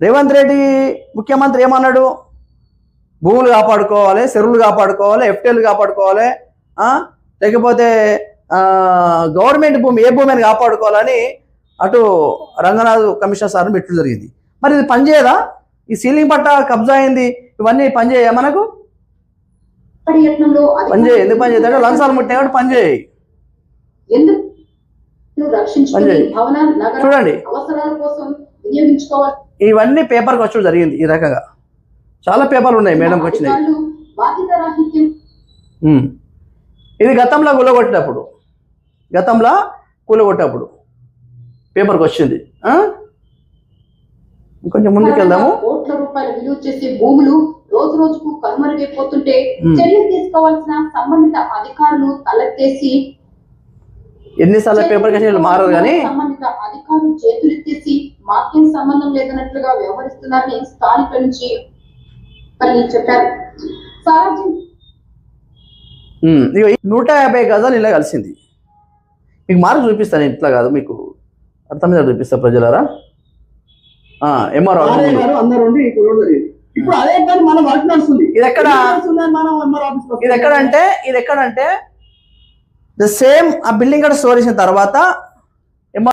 రేవంత్ రెడ్డి ముఖ్యమంత్రి ఏమన్నాడు? భూములు కాపాడుకోవాలి చెరువులు కాపాడుకోవాలి ఎఫ్టీఎల్ కాపాడుకోవాలి ఆ? లేకపోతే గవర్నమెంట్ భూమి ఏ భూమి అని కాపాడుకోవాలని అటు రంగనాథ్ కమిషనర్ సార్ని పెట్టడం జరిగింది. మరి ఇది పనిచేయదా? ఈ సీలింగ్ పట్ట కబ్జా అయింది ఇవన్నీ పనిచేయ మనకు? పనిచేయ ఎందుకు పనిచేయదు? లంచాలు ముట్టినా కాబట్టి పనిచేయి. చూడండి. అవసరాల కోసం వినియోగించుకోవాలి. ఇవన్నీ పేపర్కి వచ్చడం జరిగింది ఈ రకంగా. చాలా పేపర్లు ఉన్నాయి మేడంకి వచ్చినాయి. ఇది గతంలో కూలగొట్టినప్పుడు గతంలో కూలగొట్టినప్పుడు పేపర్కి వచ్చింది. ఆ? ఇంకొంచెం ముందుకు వెళ్దాము. కోట్ల రూపాయల విలువ చేసే భూములు రోజు రోజుకు కనుమరుగైపోతుంటే. చర్యలు తీసుకోవాల్సిన సంబంధిత అధికారులు తలెత్తేసి ఎన్నిసార్లు పేపర్కి వచ్చిన మారదు కానీ సంబంధిత అధికారులు చేతులెత్తేసి మాకేం సంబంధం లేదన్నట్లుగా వ్యవహరిస్తున్నారని స్థానికుల నుంచి చెప్పారు. నూట యాభై గజాలు ఇలా కలిసింది. మీకు మార్క్ చూపిస్తాను ఇట్లా కాదు మీకు అర్థమైందా చూపిస్తా ప్రజలారా? ఎంఆర్ ఇది ఎక్కడ? మనం ఎంఆర్ ఆఫీస్ ఇది ఎక్కడంటే ఇది ఎక్కడంటే ద సేమ్ ఆ బిల్డింగ్ కూడా స్టోర్ చేసిన తర్వాత